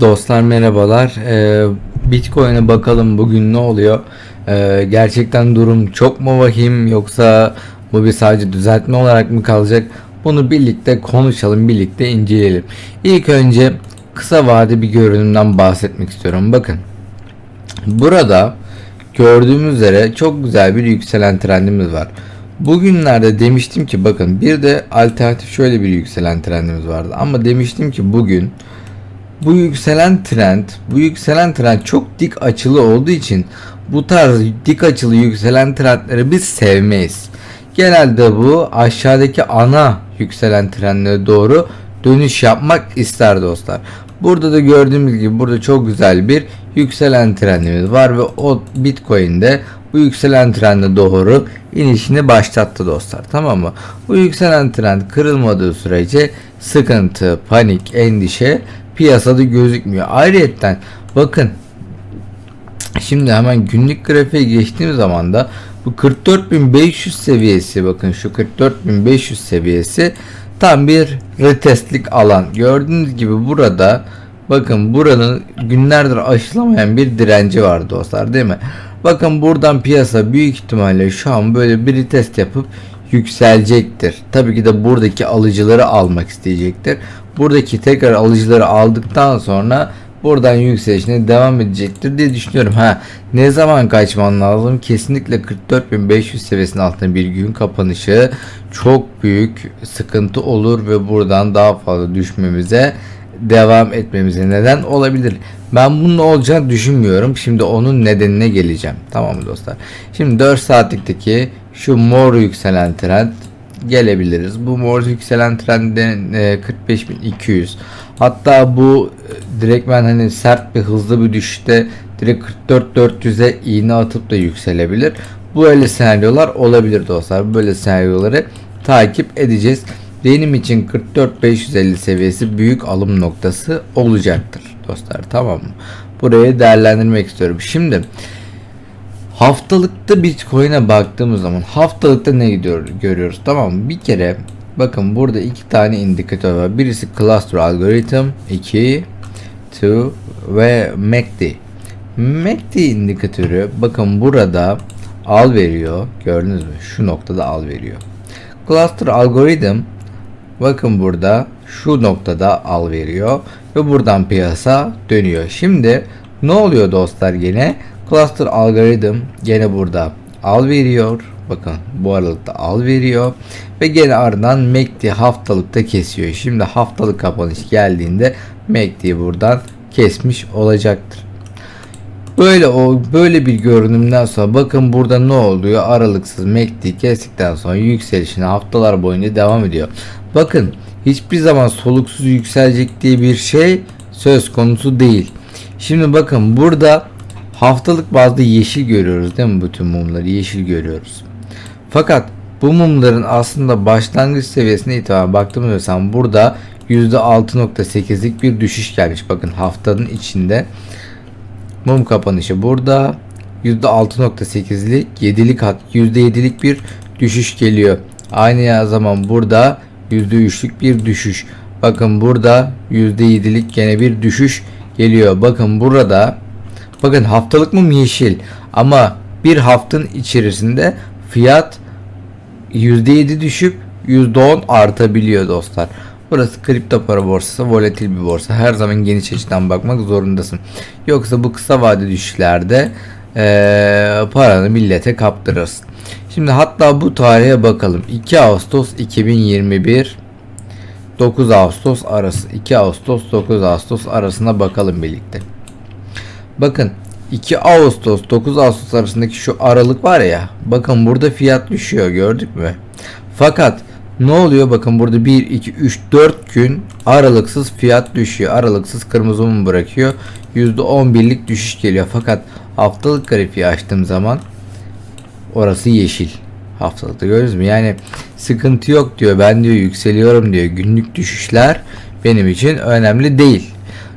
Dostlar merhabalar. Ee, Bitcoin'e bakalım bugün ne oluyor? Ee, gerçekten durum çok mu vahim yoksa bu bir sadece düzeltme olarak mı kalacak? Bunu birlikte konuşalım, birlikte inceleyelim. İlk önce kısa vade bir görünümden bahsetmek istiyorum. Bakın. Burada gördüğümüz üzere çok güzel bir yükselen trendimiz var. Bugünlerde demiştim ki bakın bir de alternatif şöyle bir yükselen trendimiz vardı. Ama demiştim ki bugün bu yükselen trend, bu yükselen trend çok dik açılı olduğu için bu tarz dik açılı yükselen trendleri biz sevmeyiz. Genelde bu aşağıdaki ana yükselen trendlere doğru dönüş yapmak ister dostlar. Burada da gördüğümüz gibi burada çok güzel bir yükselen trendimiz var ve o Bitcoin'de bu yükselen trende doğru inişini başlattı dostlar. Tamam mı? Bu yükselen trend kırılmadığı sürece sıkıntı, panik, endişe piyasada gözükmüyor. Ayrıca bakın şimdi hemen günlük grafiğe geçtiğim zaman da bu 44.500 seviyesi bakın şu 44.500 seviyesi tam bir retestlik alan. Gördüğünüz gibi burada bakın buranın günlerdir aşılamayan bir direnci var dostlar değil mi? Bakın buradan piyasa büyük ihtimalle şu an böyle bir retest yapıp yükselecektir. Tabii ki de buradaki alıcıları almak isteyecektir. Buradaki tekrar alıcıları aldıktan sonra buradan yükselişine devam edecektir diye düşünüyorum. Ha ne zaman kaçman lazım? Kesinlikle 44.500 seviyesinin altında bir gün kapanışı çok büyük sıkıntı olur ve buradan daha fazla düşmemize devam etmemize neden olabilir. Ben bunun olacağını düşünmüyorum. Şimdi onun nedenine geleceğim. Tamam mı dostlar? Şimdi 4 saatlikteki şu mor yükselen trend gelebiliriz. Bu mor yükselen trendin e, 45.200. Hatta bu e, direktmen hani sert bir hızlı bir düşüşte direkt 44.400'e iğne atıp da yükselebilir. Bu öyle senaryolar olabilir dostlar. Böyle senaryoları takip edeceğiz. Benim için 44.550 seviyesi büyük alım noktası olacaktır dostlar. Tamam mı? Burayı değerlendirmek istiyorum. Şimdi haftalıkta Bitcoin'e baktığımız zaman haftalıkta ne gidiyor görüyoruz tamam mı? Bir kere bakın burada iki tane indikatör var. Birisi Cluster Algorithm, iki to ve MACD. MACD indikatörü bakın burada al veriyor. Gördünüz mü? Şu noktada al veriyor. Cluster Algorithm bakın burada şu noktada al veriyor ve buradan piyasa dönüyor. Şimdi ne oluyor dostlar gene? Cluster algoritm gene burada al veriyor. Bakın bu aralıkta al veriyor. Ve gene ardından MACD haftalıkta kesiyor. Şimdi haftalık kapanış geldiğinde MACD buradan kesmiş olacaktır. Böyle o böyle bir görünümden sonra bakın burada ne oluyor? Aralıksız MACD kestikten sonra yükselişine haftalar boyunca devam ediyor. Bakın hiçbir zaman soluksuz yükselecek diye bir şey söz konusu değil. Şimdi bakın burada haftalık bazda yeşil görüyoruz değil mi bütün mumları yeşil görüyoruz. Fakat bu mumların aslında başlangıç seviyesine itibaren baktığımız zaman burada %6.8'lik bir düşüş gelmiş. Bakın haftanın içinde mum kapanışı burada %6.8'lik 7'lik %7'lik bir düşüş geliyor. Aynı zaman burada %3'lük bir düşüş. Bakın burada %7'lik gene bir düşüş geliyor. Bakın burada bakın haftalık mı yeşil ama bir haftanın içerisinde fiyat %7 düşüp %10 artabiliyor dostlar. Burası kripto para borsası, volatil bir borsa. Her zaman geniş açıdan bakmak zorundasın. Yoksa bu kısa vade düşüşlerde ee, paranı millete kaptırırsın. Şimdi hatta bu tarihe bakalım. 2 Ağustos 2021 9 Ağustos arası 2 Ağustos 9 Ağustos arasına bakalım birlikte. Bakın 2 Ağustos 9 Ağustos arasındaki şu aralık var ya bakın burada fiyat düşüyor gördük mü? Fakat ne oluyor bakın burada 1 2 3 4 gün aralıksız fiyat düşüyor. Aralıksız kırmızı mum bırakıyor. %11'lik düşüş geliyor. Fakat haftalık grafiği açtığım zaman orası yeşil. Haftalıkta gördünüz mü? Yani sıkıntı yok diyor. Ben diyor yükseliyorum diyor. Günlük düşüşler benim için önemli değil.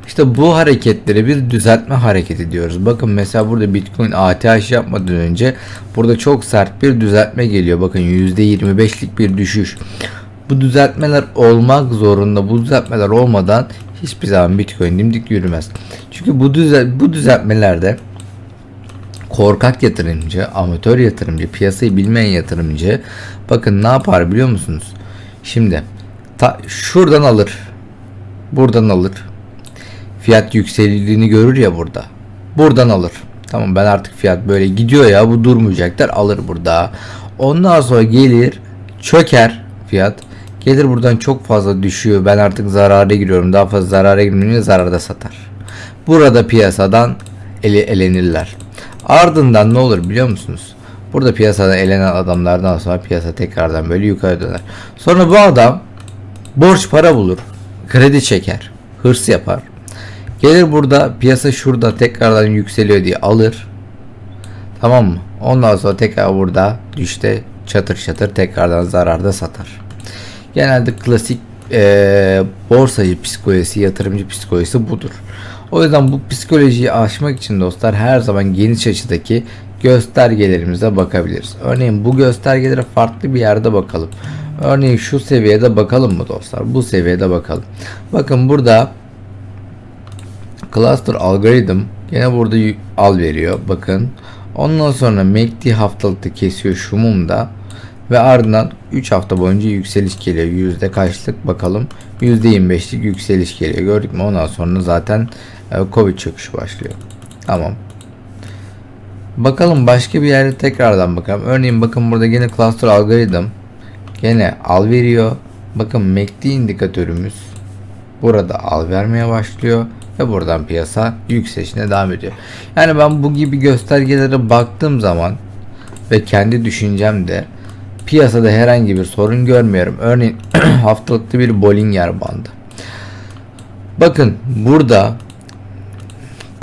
İşte bu hareketleri bir düzeltme hareketi diyoruz. Bakın mesela burada Bitcoin ATH yapmadan önce burada çok sert bir düzeltme geliyor. Bakın %25'lik bir düşüş. Bu düzeltmeler olmak zorunda. Bu düzeltmeler olmadan hiçbir zaman Bitcoin dimdik yürümez. Çünkü bu düze bu düzeltmelerde korkak yatırımcı, amatör yatırımcı, piyasayı bilmeyen yatırımcı bakın ne yapar biliyor musunuz? Şimdi ta, şuradan alır. Buradan alır. Fiyat yükseldiğini görür ya burada. Buradan alır. Tamam ben artık fiyat böyle gidiyor ya bu durmayacaklar alır burada. Ondan sonra gelir çöker fiyat. Gelir buradan çok fazla düşüyor. Ben artık zarara giriyorum. Daha fazla zarara girmeyince zararda satar. Burada piyasadan ele, elenirler. Ardından ne olur biliyor musunuz? Burada piyasadan elenen adamlardan sonra piyasa tekrardan böyle yukarı döner. Sonra bu adam borç para bulur. Kredi çeker. Hırs yapar. Gelir burada piyasa şurada tekrardan yükseliyor diye alır. Tamam mı? Ondan sonra tekrar burada düşte çatır çatır tekrardan zararda satar. Genelde klasik eee borsacı psikolojisi, yatırımcı psikolojisi budur. O yüzden bu psikolojiyi aşmak için dostlar her zaman geniş açıdaki göstergelerimize bakabiliriz. Örneğin bu göstergelere farklı bir yerde bakalım. Örneğin şu seviyede bakalım mı dostlar? Bu seviyede bakalım. Bakın burada cluster algoritm yine burada al veriyor. Bakın. Ondan sonra MACD haftalıkta kesiyor şu mumda ve ardından 3 hafta boyunca yükseliş geliyor. Yüzde kaçlık bakalım. %25'lik yükseliş geliyor. Gördük mü? Ondan sonra zaten e, Covid çöküşü başlıyor. Tamam. Bakalım başka bir yerde tekrardan bakalım. Örneğin bakın burada yine cluster algoritm gene al veriyor. Bakın MACD indikatörümüz burada al vermeye başlıyor ve buradan piyasa yükselişine devam ediyor. Yani ben bu gibi göstergelere baktığım zaman ve kendi düşüncemde piyasada herhangi bir sorun görmüyorum. Örneğin haftalıkta bir Bollinger bandı. Bakın burada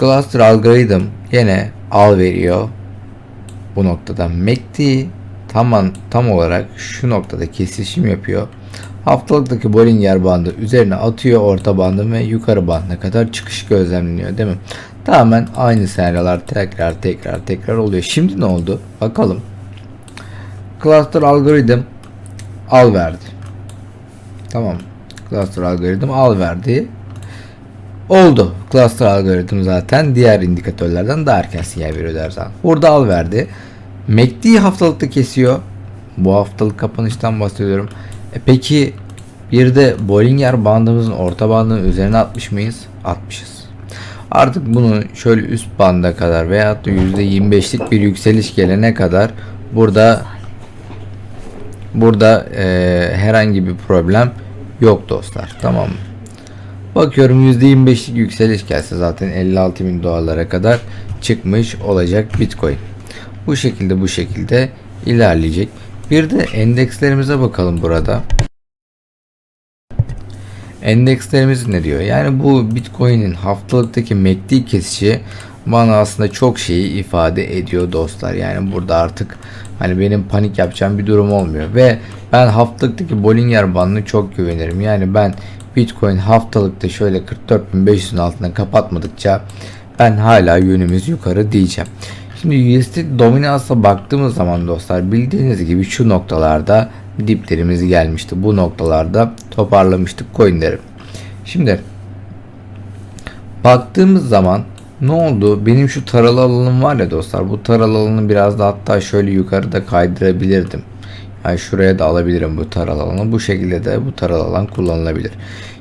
cluster algoritm yine al veriyor. Bu noktada MACD tam, tam olarak şu noktada kesişim yapıyor. Haftalıktaki Bollinger bandı üzerine atıyor orta bandı ve yukarı bandına kadar çıkış gözlemleniyor değil mi? Tamamen aynı senaryolar tekrar tekrar tekrar oluyor. Şimdi ne oldu? Bakalım. Cluster algoritm al verdi. Tamam. Cluster algoritm al verdi. Oldu. Cluster algoritm zaten diğer indikatörlerden daha erken sinyal veriyor dersen. Burada al verdi. MACD haftalıkta kesiyor. Bu haftalık kapanıştan bahsediyorum. E peki bir de Bollinger bandımızın orta bandının üzerine atmış mıyız? Atmışız. Artık bunu şöyle üst banda kadar veyahut da %25'lik bir yükseliş gelene kadar burada burada e, herhangi bir problem yok dostlar. Tamam mı? Bakıyorum %25'lik yükseliş gelse zaten 56 bin dolarlara kadar çıkmış olacak Bitcoin. Bu şekilde bu şekilde ilerleyecek. Bir de endekslerimize bakalım burada. Endekslerimiz ne diyor? Yani bu Bitcoin'in haftalıktaki MACD kesişi bana aslında çok şeyi ifade ediyor dostlar. Yani burada artık hani benim panik yapacağım bir durum olmuyor ve ben haftalıktaki Bollinger bandına çok güvenirim. Yani ben Bitcoin haftalıkta şöyle 44.500'ün altına kapatmadıkça ben hala yönümüz yukarı diyeceğim. Şimdi USD dominansa baktığımız zaman dostlar bildiğiniz gibi şu noktalarda diplerimiz gelmişti. Bu noktalarda toparlamıştık coinleri. Şimdi baktığımız zaman ne oldu? Benim şu taralı alanım var ya dostlar. Bu taralı alanı biraz da hatta şöyle yukarıda kaydırabilirdim. Yani şuraya da alabilirim bu taralı alanı. Bu şekilde de bu taralı alan kullanılabilir.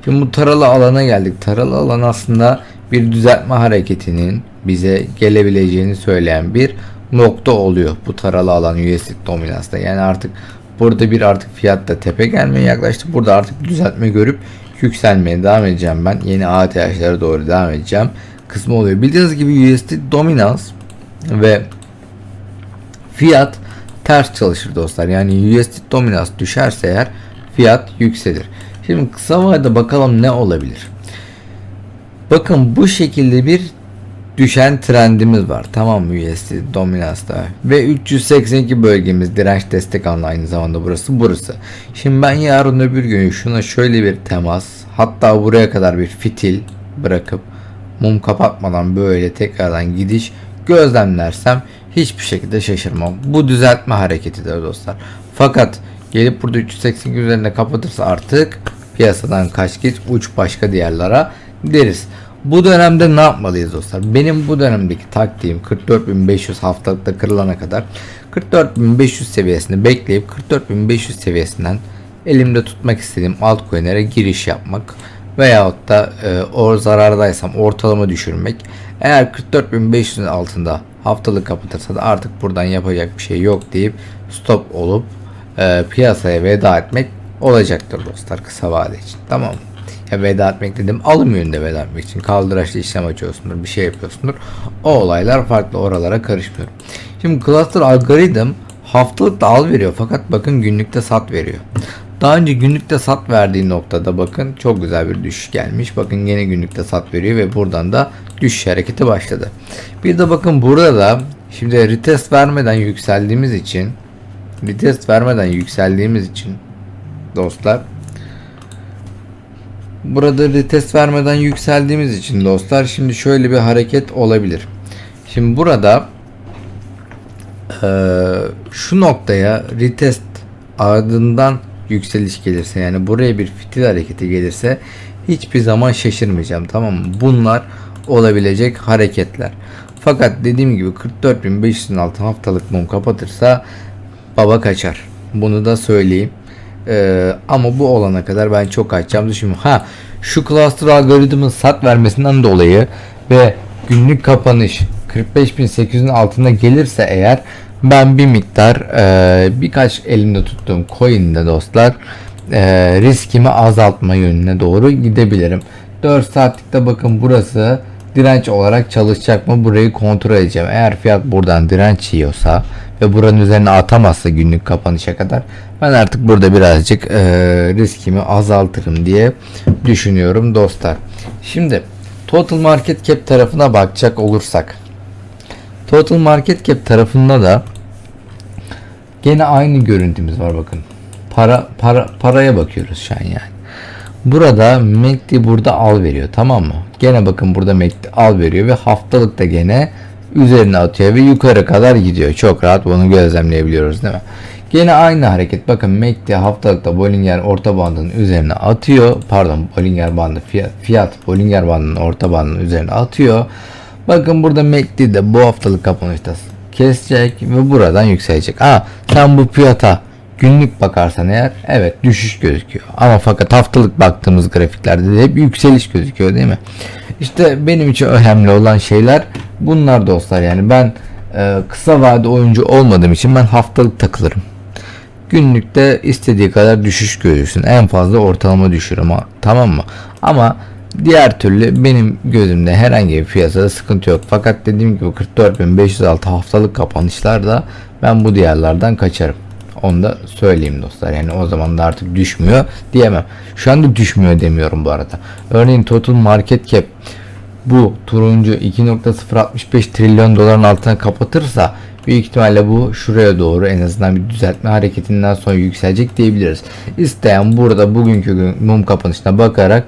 Şimdi bu taralı alana geldik. Taralı alan aslında bir düzeltme hareketinin bize gelebileceğini söyleyen bir nokta oluyor. Bu taralı alan USD dominansta. Yani artık burada bir artık fiyatta tepe gelmeye yaklaştı. Burada artık düzeltme görüp yükselmeye devam edeceğim ben. Yeni ATH'lere doğru devam edeceğim. Kısmı oluyor. Bildiğiniz gibi USD dominans ve fiyat ters çalışır dostlar. Yani USD dominans düşerse eğer fiyat yükselir. Şimdi kısa vadede bakalım ne olabilir. Bakın bu şekilde bir düşen trendimiz var. Tamam USD dominansta ve 382 bölgemiz direnç destek alanı aynı zamanda burası burası. Şimdi ben yarın öbür gün şuna şöyle bir temas hatta buraya kadar bir fitil bırakıp mum kapatmadan böyle tekrardan gidiş gözlemlersem hiçbir şekilde şaşırmam. Bu düzeltme hareketidir dostlar. Fakat gelip burada 380 üzerinde kapatırsa artık piyasadan kaç git uç başka diğerlere deriz. Bu dönemde ne yapmalıyız dostlar? Benim bu dönemdeki taktiğim 44.500 haftalıkta kırılana kadar 44.500 seviyesini bekleyip 44.500 seviyesinden elimde tutmak istediğim altcoin'lere giriş yapmak veyahut da e, o zarardaysam ortalama düşürmek. Eğer 44.500'ün altında haftalık kapatırsa da artık buradan yapacak bir şey yok deyip stop olup e, piyasaya veda etmek olacaktır dostlar kısa vade için. Tamam mı? Ya veda etmek dedim alım yönünde veda etmek için kaldıraçlı işlem açıyorsundur bir şey yapıyorsundur. O olaylar farklı oralara karışmıyorum. Şimdi cluster algoritm haftalık da al veriyor fakat bakın günlükte sat veriyor. Daha önce günlükte sat verdiği noktada bakın çok güzel bir düşüş gelmiş. Bakın yine günlükte sat veriyor ve buradan da düşüş hareketi başladı. Bir de bakın burada da şimdi retest vermeden yükseldiğimiz için retest vermeden yükseldiğimiz için dostlar Burada retest vermeden yükseldiğimiz için dostlar şimdi şöyle bir hareket olabilir. Şimdi burada şu noktaya retest ardından yükseliş gelirse yani buraya bir fitil hareketi gelirse hiçbir zaman şaşırmayacağım tamam mı? Bunlar olabilecek hareketler. Fakat dediğim gibi 44.500'ün altı haftalık mum kapatırsa baba kaçar. Bunu da söyleyeyim. Ee, ama bu olana kadar ben çok açacağım düşünmüyorum. Ha şu cluster algoritmanın sat vermesinden dolayı ve günlük kapanış 45.800'ün altında gelirse eğer ben bir miktar e, birkaç elimde tuttuğum coin'de dostlar e, riskimi azaltma yönüne doğru gidebilirim. 4 saatlikte bakın burası direnç olarak çalışacak mı burayı kontrol edeceğim. Eğer fiyat buradan direnç yiyorsa ve buranın üzerine atamazsa günlük kapanışa kadar ben artık burada birazcık e, riskimi azaltırım diye düşünüyorum dostlar. Şimdi total market cap tarafına bakacak olursak total market cap tarafında da gene aynı görüntümüz var bakın. Para para paraya bakıyoruz şu an yani. Burada MACD burada al veriyor tamam mı? Gene bakın burada MACD al veriyor ve haftalık da gene üzerine atıyor ve yukarı kadar gidiyor. Çok rahat bunu gözlemleyebiliyoruz değil mi? Gene aynı hareket. Bakın MACD haftalıkta Bollinger orta bandının üzerine atıyor. Pardon Bollinger bandı fiyat, fiyat Bollinger bandının orta bandının üzerine atıyor. Bakın burada MACD de bu haftalık kapanışta kesecek ve buradan yükselecek. Ha sen bu fiyata günlük bakarsan eğer evet düşüş gözüküyor. Ama fakat haftalık baktığımız grafiklerde de hep yükseliş gözüküyor değil mi? İşte benim için önemli olan şeyler bunlar dostlar. Yani ben e, kısa vade oyuncu olmadığım için ben haftalık takılırım. Günlükte istediği kadar düşüş gözüksün. En fazla ortalama düşürüm ha, tamam mı? Ama diğer türlü benim gözümde herhangi bir piyasada sıkıntı yok. Fakat dediğim gibi 44.506 haftalık kapanışlarda ben bu diğerlerden kaçarım. Onu da söyleyeyim dostlar. Yani o zaman da artık düşmüyor diyemem. Şu anda düşmüyor demiyorum bu arada. Örneğin total market cap bu turuncu 2.065 trilyon doların altına kapatırsa büyük ihtimalle bu şuraya doğru en azından bir düzeltme hareketinden sonra yükselecek diyebiliriz. İsteyen burada bugünkü gün mum kapanışına bakarak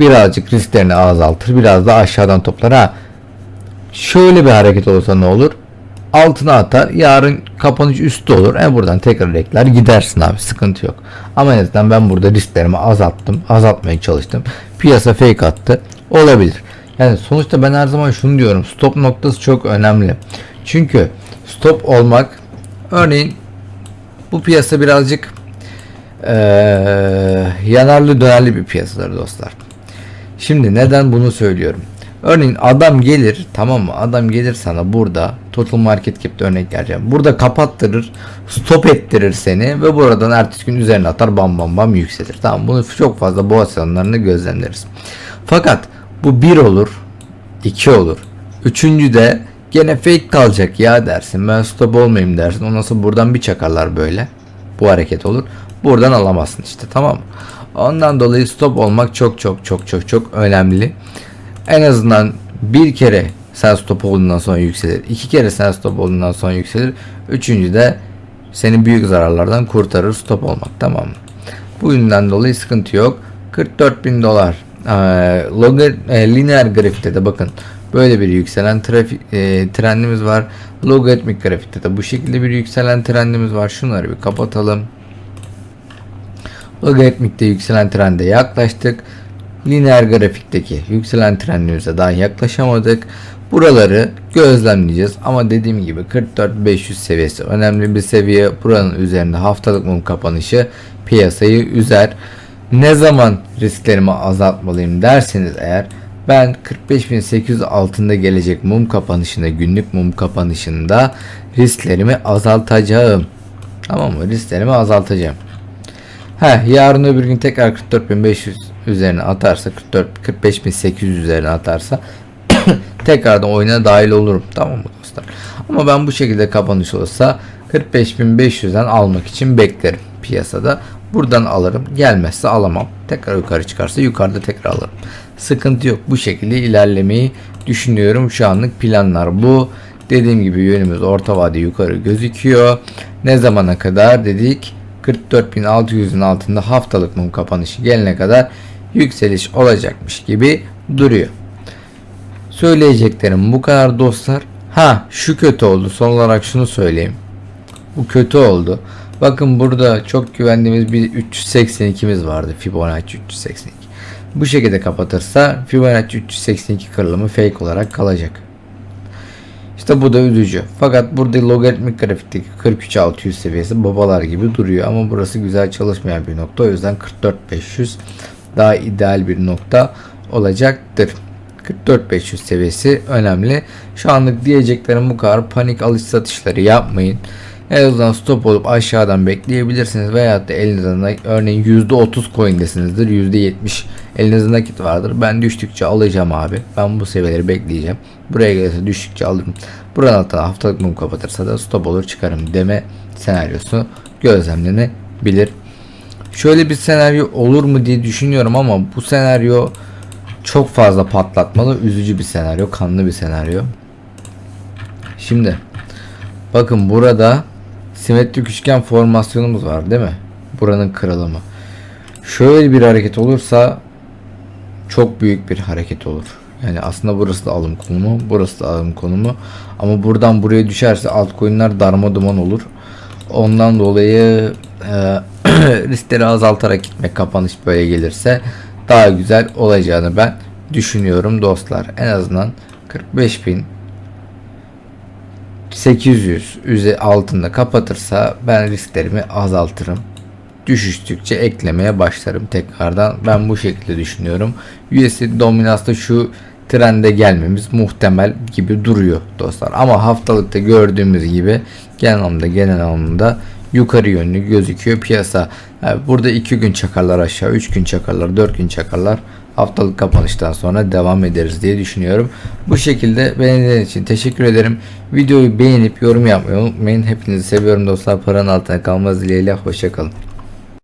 birazcık risklerini azaltır. Biraz da aşağıdan toplar. Ha şöyle bir hareket olsa ne olur? Altına atar. Yarın kapanış üstü olur. E buradan tekrar ekler gidersin abi. Sıkıntı yok. Ama en azından ben burada risklerimi azalttım. Azaltmaya çalıştım. Piyasa fake attı. Olabilir. Yani sonuçta ben her zaman şunu diyorum. Stop noktası çok önemli. Çünkü stop olmak örneğin bu piyasa birazcık ee, yanarlı dönerli bir piyasadır dostlar. Şimdi neden bunu söylüyorum? Örneğin adam gelir tamam mı? Adam gelir sana burada total market cap'te örnek vereceğim. Burada kapattırır, stop ettirir seni ve buradan ertesi gün üzerine atar bam bam bam yükselir. Tamam bunu çok fazla boğa sanlarını gözlemleriz. Fakat bu bir olur, iki olur. Üçüncü de gene fake kalacak ya dersin. Ben stop olmayayım dersin. Ondan sonra buradan bir çakarlar böyle. Bu hareket olur. Buradan alamazsın işte tamam mı? Ondan dolayı stop olmak çok çok çok çok çok önemli. En azından bir kere sen stop olduğundan sonra yükselir. iki kere sen stop olduğundan sonra yükselir. Üçüncü de seni büyük zararlardan kurtarır stop olmak tamam mı? Bu yüzden dolayı sıkıntı yok. 44 bin dolar. Ee, log- e, lineer grafikte de bakın böyle bir yükselen trafik e, trendimiz var. Logaritmik grafikte de bu şekilde bir yükselen trendimiz var. Şunları bir kapatalım. Logaritmikte yükselen trende yaklaştık. Lineer grafikteki yükselen trendimize daha yaklaşamadık. Buraları gözlemleyeceğiz ama dediğim gibi 44-500 seviyesi önemli bir seviye. Buranın üzerinde haftalık mum kapanışı piyasayı üzer. Ne zaman risklerimi azaltmalıyım derseniz eğer ben 45.800 altında gelecek mum kapanışında günlük mum kapanışında risklerimi azaltacağım. Tamam mı? Risklerimi azaltacağım. He, yarın öbür gün tekrar 44.500 üzerine atarsa 44 45.800 üzerine atarsa tekrardan oyuna dahil olurum. Tamam mı dostlar? Ama ben bu şekilde kapanış olursa 45.500'den almak için beklerim piyasada. Buradan alırım. Gelmezse alamam. Tekrar yukarı çıkarsa yukarıda tekrar alırım. Sıkıntı yok. Bu şekilde ilerlemeyi düşünüyorum. Şu anlık planlar bu. Dediğim gibi yönümüz orta vade yukarı gözüküyor. Ne zamana kadar dedik? 44.600'ün altında haftalık mum kapanışı gelene kadar yükseliş olacakmış gibi duruyor. Söyleyeceklerim bu kadar dostlar. Ha şu kötü oldu. Son olarak şunu söyleyeyim. Bu kötü oldu. Bakın burada çok güvendiğimiz bir 382'miz vardı. Fibonacci 382. Bu şekilde kapatırsa Fibonacci 382 kırılımı fake olarak kalacak. İşte bu da üzücü. Fakat burada logaritmik grafikteki 43600 seviyesi babalar gibi duruyor ama burası güzel çalışmayan bir nokta. O yüzden 44500 daha ideal bir nokta olacaktır. 44500 seviyesi önemli. Şu anlık diyeceklerim bu kadar. Panik alış satışları yapmayın. En azından stop olup aşağıdan bekleyebilirsiniz veya da elinizde örneğin %30 coin'desinizdir. %70 elinizde nakit vardır. Ben düştükçe alacağım abi. Ben bu seviyeleri bekleyeceğim. Buraya gelirse düştükçe alırım. Buranın altına haftalık mum kapatırsa da stop olur çıkarım deme senaryosu gözlemlenebilir. Şöyle bir senaryo olur mu diye düşünüyorum ama bu senaryo çok fazla patlatmalı, üzücü bir senaryo, kanlı bir senaryo. Şimdi bakın burada simetrik üçgen formasyonumuz var değil mi? Buranın kırılımı. Şöyle bir hareket olursa çok büyük bir hareket olur. Yani aslında burası da alım konumu, burası da alım konumu. Ama buradan buraya düşerse altcoin'ler darma duman olur. Ondan dolayı e, riskleri azaltarak gitmek kapanış böyle gelirse daha güzel olacağını ben düşünüyorum dostlar. En azından 45.000 800 üzeri altında kapatırsa ben risklerimi azaltırım. Düşüştükçe eklemeye başlarım tekrardan. Ben bu şekilde düşünüyorum. USD dominansta şu trende gelmemiz muhtemel gibi duruyor dostlar. Ama haftalıkta gördüğümüz gibi genel anlamda genel anlamda yukarı yönlü gözüküyor piyasa. Burada 2 gün çakarlar aşağı, 3 gün çakarlar, 4 gün çakarlar. Haftalık kapanıştan sonra devam ederiz diye düşünüyorum. Bu şekilde beğendiğiniz için teşekkür ederim. Videoyu beğenip yorum yapmayı unutmayın. Hepinizi seviyorum dostlar. Paranın altına kalmaz dileğiyle. Hoşçakalın.